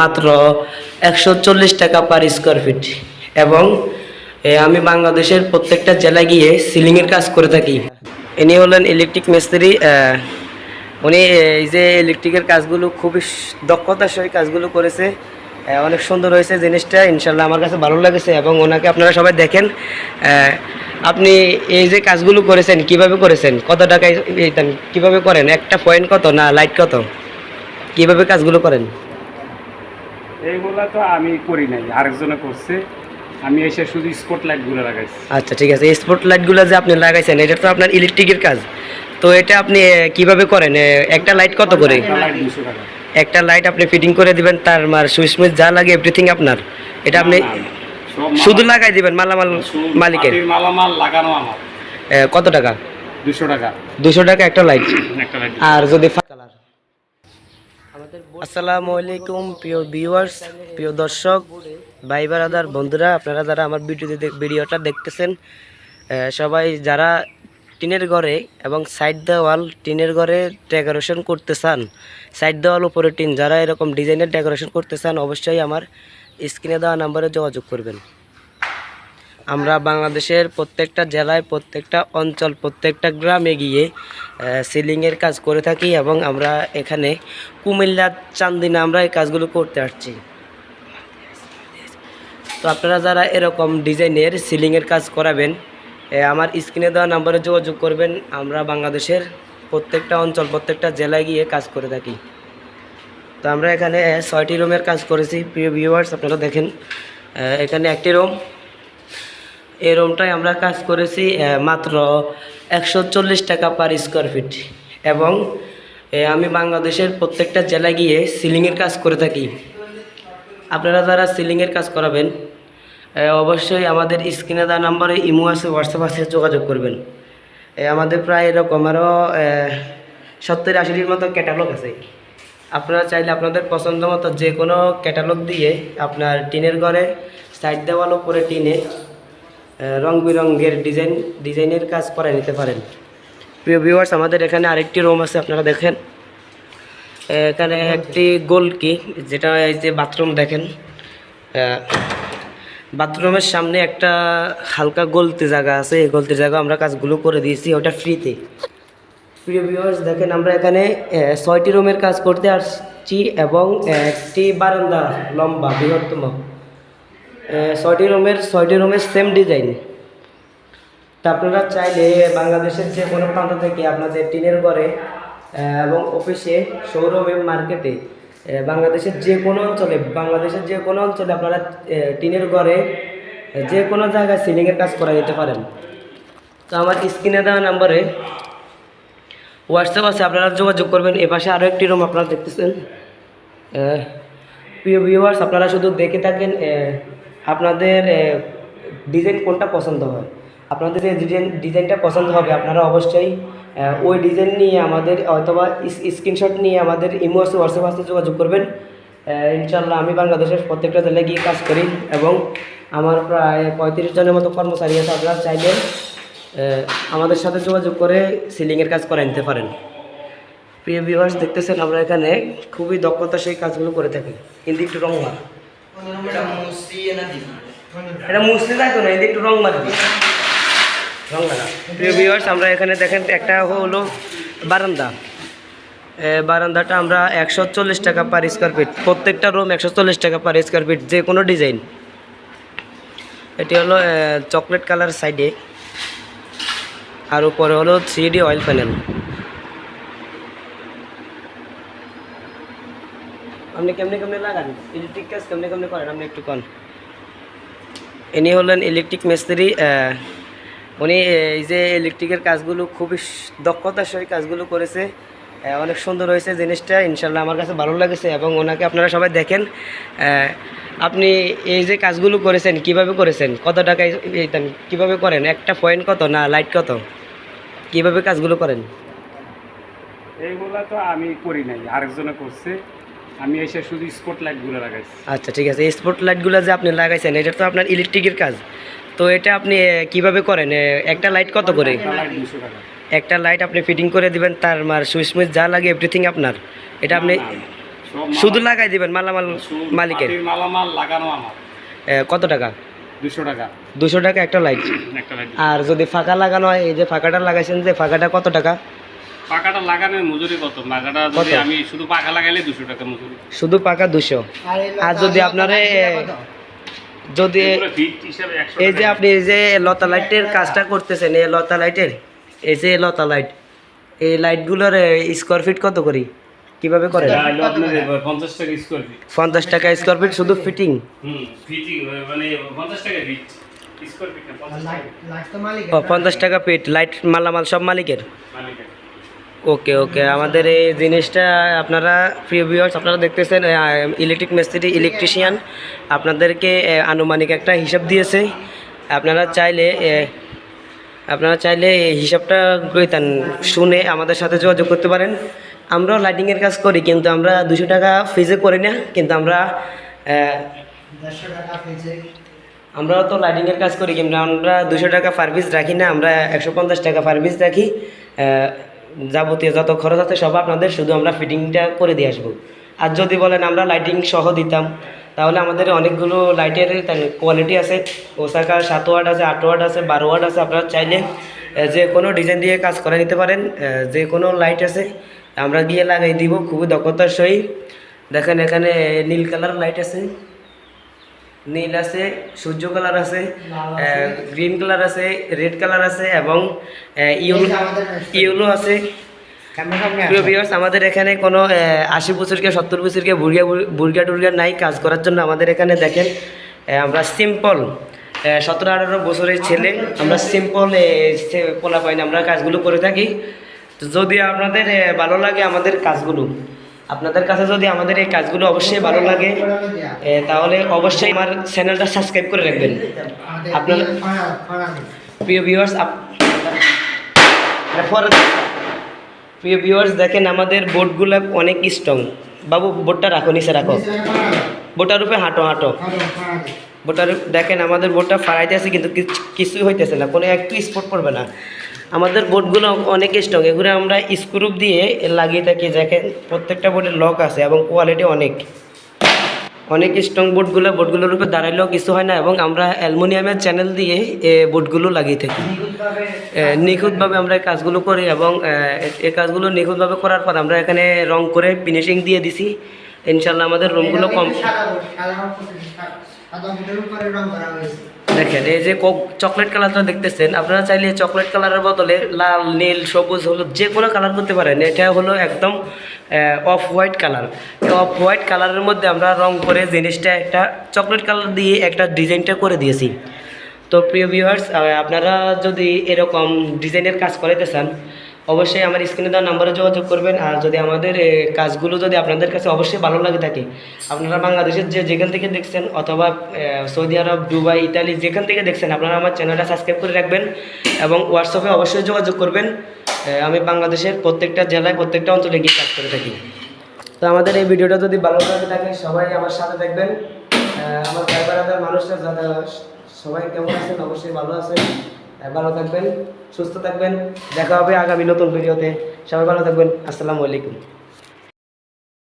মাত্র একশো চল্লিশ টাকা পার স্কোয়ার ফিট এবং আমি বাংলাদেশের প্রত্যেকটা জেলায় গিয়ে সিলিংয়ের কাজ করে থাকি। ইনি হলেন ইলেকট্রিক মিস্ত্রি উনি এই যে ইলেকট্রিকের কাজগুলো খুবই দক্ষতার সহিত কাজগুলো করেছে। অনেক সুন্দর হয়েছে জিনিসটা ইনশাল্লাহ আমার কাছে ভালো লেগেছে এবং ওনাকে আপনারা সবাই দেখেন। আপনি এই যে কাজগুলো করেছেন, কীভাবে করেছেন? কত টাকায় কীভাবে করেন? একটা পয়েন্ট কত না লাইট কত? কীভাবে কাজগুলো করেন? এইগুলা তো আমি করি নাই আরেকজনে করছে। আমি এসে শুধু স্পট লাইটগুলো লাগাইছি। আচ্ছা ঠিক আছে। এই স্পট লাইটগুলো যে আপনি লাগাইছেন এটা তো আপনার ইলেকট্রিকের কাজ। তো এটা আপনি কীভাবে করেন? একটা লাইট কত করে? একটা লাইট আপনি ফিটিং করে দিবেন তার মার সুইচ মুইচ যা লাগে এভরিথিং আপনার। এটা আপনি শুধু লাগাই দিবেন মালামাল মালিকের? মালামাল লাগানো আমার। কত টাকা? দুশো টাকা। দুশো টাকা একটা লাইট আর যদি আসসালামু আলাইকুম, প্রিয় ভিউয়ার্স প্রিয় দর্শক, ভাই বারাদার, বন্ধুরা, আপনারা যারা আমার ভিডিওতে ভিডিওটা দেখতেছেন সবাই যারা টিনের ঘরে এবং সাইড দেওয়াল টিনের ঘরে ডেকোরেশন করতে চান সাইড দেওয়াল উপরে টিন, যারা এরকম ডিজাইনের ডেকোরেশন করতে চান, অবশ্যই আমার স্ক্রিনে দেওয়া নাম্বারে যোগাযোগ করবেন। আমরা বাংলাদেশের প্রত্যেকটা জেলায়, প্রত্যেকটা অঞ্চল, প্রত্যেকটা গ্রামে গিয়ে সিলিংয়ের কাজ করে থাকি এবং আমরা এখানে কুমিল্লা চান্দিনা আমরা এই কাজগুলো করতে আসছি। তো আপনারা যারা এরকম ডিজাইনের সিলিংয়ের কাজ করাবেন আমার স্ক্রিনে দেওয়া নাম্বারে যোগাযোগ করবেন। আমরা বাংলাদেশের প্রত্যেকটা অঞ্চল, প্রত্যেকটা জেলায় গিয়ে কাজ করে থাকি। তো আমরা এখানে ছয়টি রুমের কাজ করেছি। প্রিয় ভিউয়ার্স আপনারা দেখেন এখানে একটি রুম এই রুমটায় আমরা কাজ করেছি মাত্র একশো চল্লিশ টাকা পার স্কোয়ার ফিট এবং আমি বাংলাদেশের প্রত্যেকটা জেলায় গিয়ে সিলিংয়ের কাজ করে থাকি। আপনারা যারা সিলিংয়ের কাজ করাবেন অবশ্যই আমাদের স্ক্রিনে দেওয়া নাম্বারে ইমো আছে, হোয়াটসঅ্যাপ আছে, যোগাযোগ করবেন। আমাদের প্রায় এরকম আরও সত্তর আশিটির মতো ক্যাটালগ আছে। আপনারা চাইলে আপনাদের পছন্দ মতো যে কোনো ক্যাটালগ দিয়ে আপনার টিনের ঘরে সাইড দেওয়াল উপরে টিনে রং বেরঙের ডিজাইন ডিজাইনের কাজ করে নিতে পারেন। প্রিয় ভিউয়ার্স আমাদের এখানে আরেকটি রুম আছে, আপনারা দেখেন। এখানে একটি গোল কি? যেটা এই যে বাথরুম দেখেন। বাথরুমের সামনে একটা হালকা গলতি জায়গা আছে, এই গলতি জায়গা আমরা কাজগুলো করে দিয়েছি, ওটা ফ্রিতে প্রিয় ভিউয়ার্স দেখেন, আমরা এখানে ছয়টি রুমের কাজ করতে আসছি এবং একটি বারান্দা লম্বা, বৃহত্তম। ছয়টি রুমের ছয়টি রুমের সেম ডিজাইন তা আপনারা চাইলে বাংলাদেশের যে কোনো প্রান্ত থেকে আপনাদের টিনের ঘরে এবং অফিসে শোরুমে মার্কেটে বাংলাদেশের যে কোনো অঞ্চলে, বাংলাদেশের যে কোনো অঞ্চলে আপনারা টিনের ঘরে যে কোনো জায়গায় সিলিংয়ের কাজ করা যেতে পারেন। তো আমার স্ক্রিনে দেওয়া নাম্বারে হোয়াটসঅ্যাপ আছে, আপনারা যোগাযোগ করবেন। এ পাশে আরও একটি রুম আপনারা দেখতেছেন। প্রিয় ভিউয়ার্স আপনারা শুধু দেখে থাকেন আপনাদের ডিজাইন কোনটা পছন্দ হয়? আপনাদের যে ডিজাইন ডিজাইনটা পছন্দ হবে, আপনারা অবশ্যই ওই ডিজাইন নিয়ে আমাদের, অথবা স্ক্রিনশট নিয়ে আমাদের ইমো আছে হোয়াটসঅ্যাপ আছে, যোগাযোগ করবেন। ইনশাল্লাহ আমি বাংলাদেশের প্রত্যেকটা জেলায় গিয়ে কাজ করি এবং আমার প্রায় পঁয়ত্রিশ জনের মতো কর্মচারী আছে, আপনারা চাইলে আমাদের সাথে যোগাযোগ করে সিলিংয়ের কাজ করে নিতে পারেন। প্রিয় ভিউয়ার্স দেখতেছেন আমরা এখানে খুবই দক্ষতা সেই কাজগুলো করে থাকি। কিন্তু একটু রং মার এটা যাইতো না কিন্তু একটু রং মারবি রং প্রিয় ভিউয়ার্স আমরা এখানে দেখেন একটা হলো বারান্দা। বারান্দাটা আমরা একশো চল্লিশ টাকা পার স্কোয়ার ফিট প্রত্যেকটা রুম একশো চল্লিশ টাকা পার স্কোয়ার ফিট যে কোনো ডিজাইন এটি হলো চকলেট কালার সাইডে আর উপরে হলো থ্রি ডি অয়েল প্যানেল আপনি কেমনে কেমনে লাগান ইলেকট্রিক কাজ কেমনে কেমনে করেন আপনি একটু কন। ইনি হলেন ইলেকট্রিক মিস্ত্রি উনি এই যে ইলেকট্রিকের কাজগুলো খুবই দক্ষতার সহিত কাজগুলো করেছে। অনেক সুন্দর হয়েছে জিনিসটা ইনশাল্লাহ আমার কাছে ভালো লেগেছে এবং ওনাকে আপনারা সবাই দেখেন। আপনি এই যে কাজগুলো করেছেন, কীভাবে করেছেন? কত এইটা কীভাবে করেন? একটা পয়েন্ট কত না লাইট কত? কীভাবে কাজগুলো করেন? এইগুলা তো আমি করি নাই, আরেকজনে করছে। আমি এসে শুধু স্পট লাগাইছি। আচ্ছা ঠিক আছে। স্পট লাইটগুলো যে আপনি লাগাইছেন এটা তো আপনার ইলেকট্রিকের কাজ। তো এটা আপনি কীভাবে করেন? একটা লাইট কত করে? একটা লাইট আপনি ফিটিং করে দিবেন তার মার সুইচ মুইচ যা লাগে এভরিথিং আপনার। এটা আপনি শুধু লাগাই দিবেন মালামাল মালিকের? মালামাল লাগানো আমার। কত টাকা? দুশো টাকা। দুশো টাকা একটা লাইট আর যদি ফাঁকা লাগানো হয় এই যে ফাঁকাটা লাগাইছেন যে ফাঁকাটা কত টাকা? পাকাটা লাগানোর মজুরি কত? পাকাটা যদি আমি শুধু পাকা লাগাইলে দুশো টাকা মজুরি। শুধু পাকা দুশো। আর যদি আপনারে যদি এই যে আপনি এই যে লতা লাইটের কাজটা করতেছেন এই লতা লাইটের এই যে লতা লাইট এই লাইটগুলোর স্কোয়ার ফিট কত করি? কীভাবে করেন? পঞ্চাশ টাকা স্কোয়ার ফিট পঞ্চাশ টাকা স্কোয়ার ফিট শুধু ফিটিং হুম ফিটিং মানে পঞ্চাশ টাকা ফিট স্কোয়ার ফিট না পঞ্চাশ টাকা। ও পঞ্চাশ টাকা ফিট লাইট মালামাল সব মালিকের? মালিকের। ওকে ওকে। আমাদের এই জিনিসটা আপনারা, প্রিয় ভিউয়ার্স আপনারা দেখতেছেন ইলেকট্রিক মিস্ত্রি ইলেকট্রিশিয়ান আপনাদেরকে আনুমানিক একটা হিসাব দিয়েছে। আপনারা চাইলে আপনারা চাইলে এই হিসাবটা গ্রহিতান, শুনে আমাদের সাথে যোগাযোগ করতে পারেন। আমরাও লাইটিংয়ের কাজ করি, কিন্তু আমরা দুশো টাকা ফিজে করি না, কিন্তু আমরা আমরাও তো লাইটিংয়ের কাজ করি, কিন্তু আমরা দুশো টাকা সার্ভিস রাখি না, আমরা একশো পঞ্চাশ টাকা সার্ভিস রাখি। যাবতীয় যত খরচ আছে সব আপনাদের, শুধু আমরা ফিটিংটা করে দিয়ে আসব। আর যদি বলেন আমরা লাইটিং সহ দিতাম, তাহলে আমাদের অনেকগুলো লাইটের কোয়ালিটি আছে। ওসাকা সাত ওয়াট আছে, আট ওয়াট আছে, বারো ওয়াট আছে, আপনারা চাইলে যে কোনো ডিজাইন দিয়ে কাজ করে নিতে পারেন যে কোনো লাইট আছে, আমরা গিয়ে লাগাই দিব, খুবই দক্ষতার সহিত। দেখেন এখানে নীল কালার লাইট আছে। নীল আছে সূর্য কালার আছে গ্রিন কালার আছে রেড কালার আছে এবং ইউলো ইউলো আছে। প্রিয় আমাদের এখানে কোনো আশি বছরকে সত্তর বছরকে বুর্গা বুর্গা টুর্গা নাই কাজ করার জন্য আমাদের এখানে দেখেন আমরা সিম্পল সতেরো আঠারো বছরের ছেলে আমরা সিম্পল পোলা পাইনি আমরা কাজগুলো করে থাকি। তো যদি আপনাদের ভালো লাগে আমাদের কাজগুলো আপনাদের কাছে যদি আমাদের এই কাজগুলো অবশ্যই ভালো লাগে তাহলে অবশ্যই আমার চ্যানেলটা সাবস্ক্রাইব করে রাখবেন। আপনার প্রিয় ভিউয়ার্স প্রিয় ভিউয়ার্স দেখেন আমাদের বোর্ডগুলো অনেক স্ট্রং বাবু বোর্ডটা রাখো, নিচে রাখো। বোটার উপরে হাঁটো হাঁটো। বোটার দেখেন আমাদের বোর্ডটা ফাড়াইতে আছে কিন্তু কিছ- কিছুই হইতেছে না কোনো একটু স্পট পড়বে না। আমাদের বোর্ডগুলো অনেক স্ট্রং এগুলো আমরা স্ক্রুপ দিয়ে লাগিয়ে থাকি। দেখেন প্রত্যেকটা বোর্ডের লক আছে এবং কোয়ালিটি অনেক। অনেক স্ট্রং বোর্ডগুলো বোর্ডগুলোর উপরে দাঁড়াইলেও কিছু হয় না এবং আমরা অ্যালুমিনিয়ামের চ্যানেল দিয়ে এ বোর্ডগুলো লাগিয়ে থাকি। নিখুঁতভাবে আমরা এই কাজগুলো করি এবং এই কাজগুলো নিখুঁতভাবে করার পর আমরা এখানে রং করে ফিনিশিং দিয়ে দিছি। ইনশাল্লাহ আমাদের রুমগুলো কম দেখেন, এই যে চকলেট কালারটা দেখতেছেন, আপনারা চাইলে চকলেট কালারের বদলে লাল, নীল, সবুজ, হলুদ, যে কোনো কালার করতে পারেন। এটা হলো একদম off white colour off white কালারের মধ্যে আমরা রং করে জিনিসটা একটা চকলেট কালার দিয়ে একটা ডিজাইনটা করে দিয়েছি। তো প্রিয় ভিউয়ার্স আপনারা যদি এরকম ডিজাইনের কাজ করাইতে চান অবশ্যই আমার স্ক্রিনে দেওয়া নাম্বারে যোগাযোগ করবেন। আর যদি আমাদের কাজগুলো যদি আপনাদের কাছে অবশ্যই ভালো লাগে থাকে, আপনারা বাংলাদেশের যে, যেখান থেকে দেখছেন অথবা সৌদি আরব, দুবাই, ইতালি, যেখান থেকে দেখছেন, আপনারা আমার চ্যানেলটা সাবস্ক্রাইব করে রাখবেন এবং হোয়াটসঅ্যাপে অবশ্যই যোগাযোগ করবেন। আমি বাংলাদেশের প্রত্যেকটা জেলায়, প্রত্যেকটা অঞ্চলে গিয়ে কাজ করে থাকি। তো আমাদের এই ভিডিওটা যদি ভালো লাগে থাকে, সবাই আমার সাথে দেখবেন। আমার ভাই বারাদার মানুষরা যারা সবাই কেমন আছেন, অবশ্যই ভালো আছেন। ভালো থাকবেন সুস্থ থাকবেন দেখা হবে আগামী নতুন ভিডিওতে। সবাই ভালো থাকবেন আসসালামু আলাইকুম।